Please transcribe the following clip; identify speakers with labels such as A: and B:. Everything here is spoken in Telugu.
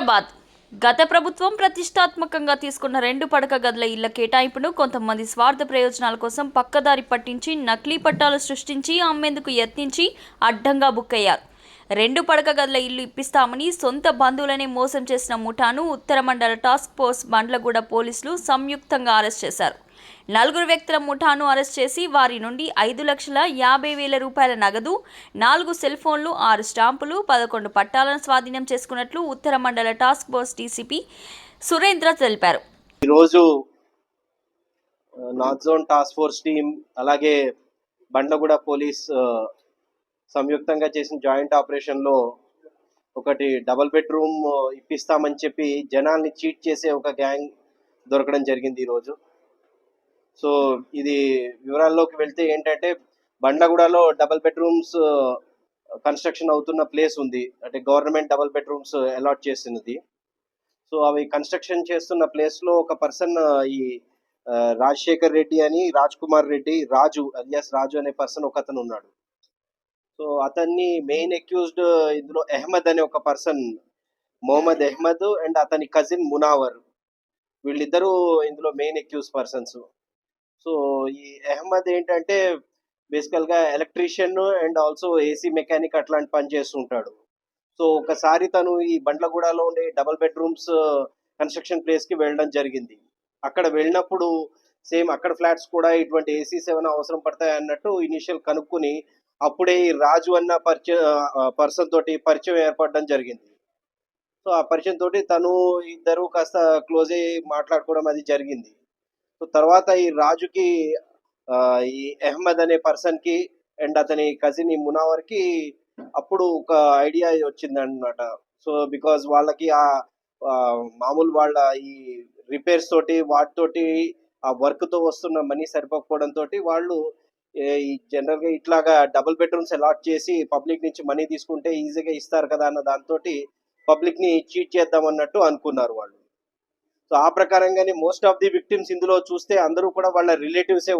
A: హైదరాబాద్. గత ప్రభుత్వం ప్రతిష్టాత్మకంగా తీసుకున్న రెండు పడక గదుల ఇళ్ళ కేటాయింపును కొంతమంది స్వార్థ ప్రయోజనాల కోసం పక్కదారి పట్టించి నకిలీ పట్టాలు సృష్టించి అమ్మేందుకు యత్నించి అడ్డంగా బుక్ అయ్యారు. రెండు పడక గదుల ఇల్లు ఇప్పిస్తామని సొంత బంధువులనే మోసం చేసిన ముఠాను ఉత్తర మండల టాస్క్ ఫోర్స్ బండ్లగూడ పోలీసులు సంయుక్తంగా అరెస్ట్ చేశారు. నలుగురు వ్యక్తుల ముఠాను అరెస్ట్ చేసి వారి నుండి ఐదు లక్షల యాభై వేల రూపాయల నగదు నాలుగు సెల్ ఫోన్లు ఆరు స్టాంపులు పదకొండు పట్టాలను స్వాధీనం చేసుకున్నట్లు ఉత్తర మండల టాస్క్ ఫోర్స్ డీసీపీ సురేంద్ర తెలిపారు.
B: ఈరోజు north zone task force team అలాగే బండగూడ పోలీస్ సంయుక్తంగా చేసిన జాయింట్ ఆపరేషన్లో ఒకటి డబల్ బెడ్రూమ్ ఇప్పిస్తామని చెప్పి జనాల్ని చీట్ చేసే ఒక గ్యాంగ్ దొరకడం జరిగింది ఈరోజు. సో ఇది వివరాల్లోకి వెళ్తే ఏంటంటే బండగూడలో డబల్ బెడ్రూమ్స్ కన్స్ట్రక్షన్ అవుతున్న ప్లేస్ ఉంది. అంటే గవర్నమెంట్ డబల్ బెడ్రూమ్స్ అలాట్ చేసినది సో అవి కన్స్ట్రక్షన్ చేస్తున్న ప్లేస్లో ఒక పర్సన్ ఈ రాజశేఖర్ రెడ్డి అని రాజ్ కుమార్ రెడ్డి రాజు అలియాస్ రాజు అనే పర్సన్ ఒక అతను ఉన్నాడు. సో అతన్ని మెయిన్ అక్యూజ్డ్ ఇందులో అహ్మద్ అనే ఒక పర్సన్ మొహమ్మద్ అహ్మద్ అండ్ అతని కజిన్ మునావర్. వీళ్ళిద్దరూ ఇందులో మెయిన్ అక్యూజ్ పర్సన్స్. సో ఈ అహ్మద్ ఏంటంటే బేసికల్గా electrician and also AC mechanic అట్లాంటి పని చేస్తుంటాడు. సో ఒకసారి తను ఈ బండ్లగూడలో ఉండే డబల్ బెడ్రూమ్స్ కన్స్ట్రక్షన్ ప్లేస్కి వెళ్ళడం జరిగింది. అక్కడ వెళ్ళినప్పుడు సేమ్ అక్కడ ఫ్లాట్స్ కూడా ఇటువంటి ఏసీ సెవెన్ అవసరం పడతాయి అన్నట్టు ఇనిషియల్ కనుక్కుని అప్పుడే ఈ రాజు అన్న పరిచయం పర్సన్ తోటి పరిచయం ఏర్పడడం జరిగింది. సో ఆ పరిచయం తోటి తను ఇద్దరు కాస్త క్లోజ్ అయ్యి మాట్లాడుకోవడం అది జరిగింది. సో తర్వాత ఈ రాజుకి ఈ అహ్మద్ అనే పర్సన్కి అండ్ అతని కజిన్ ఈ మునావర్కి అప్పుడు ఒక ఐడియా వచ్చింది అనమాట సో బికాజ్ వాళ్ళకి ఆ మామూలు వాళ్ళ ఈ రిపేర్స్ తోటి వాటితోటి ఆ వర్క్తో వస్తున్న మనీ సరిపోకపోవడం తోటి వాళ్ళు ఈ జనరల్గా ఇట్లాగా డబుల్ బెడ్రూమ్స్ అలాట్ చేసి పబ్లిక్ నుంచి మనీ తీసుకుంటే ఈజీగా ఇస్తారు కదా అన్న దాంతో పబ్లిక్ని చీట్ చేద్దాం అన్నట్టు అనుకున్నారు వాళ్ళు. సో ఆ ప్రకారంగానే మోస్ట్ ఆఫ్ ది విక్టిమ్స్ ఇందులో చూస్తే అందరూ కూడా వాళ్ళ రిలేటివ్సే